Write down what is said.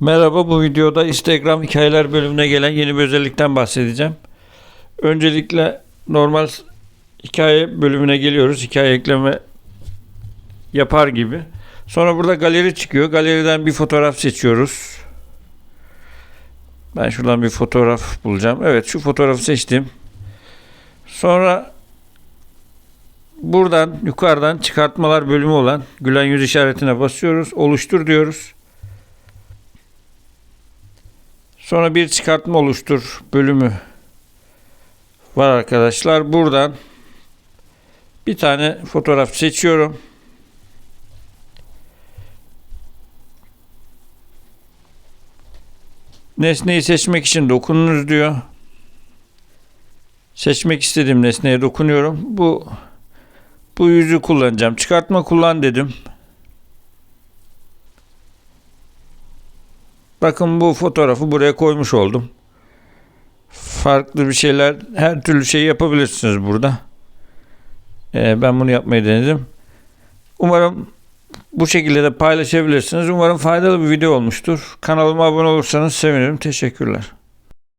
Merhaba bu videoda Instagram hikayeler bölümüne gelen yeni bir özellikten bahsedeceğim. Öncelikle normal hikaye bölümüne geliyoruz. Hikaye ekleme yapar gibi. Sonra burada galeri çıkıyor. Galeriden bir fotoğraf seçiyoruz. Ben şuradan bir fotoğraf bulacağım. Evet şu fotoğrafı seçtim. Sonra buradan yukarıdan çıkartmalar bölümü olan gülen yüz işaretine basıyoruz. Oluştur diyoruz. Sonra bir çıkartma oluştur bölümü var arkadaşlar. Buradan bir tane fotoğraf seçiyorum. Nesneyi seçmek için dokununuz diyor. Seçmek istediğim nesneye dokunuyorum. Bu bu yüzü kullanacağım. Çıkartma kullan dedim. Bakın bu fotoğrafı buraya koymuş oldum. Farklı bir şeyler, her türlü şeyi yapabilirsiniz burada. Ee, ben bunu yapmayı denedim. Umarım bu şekilde de paylaşabilirsiniz. Umarım faydalı bir video olmuştur. Kanalıma abone olursanız sevinirim. Teşekkürler.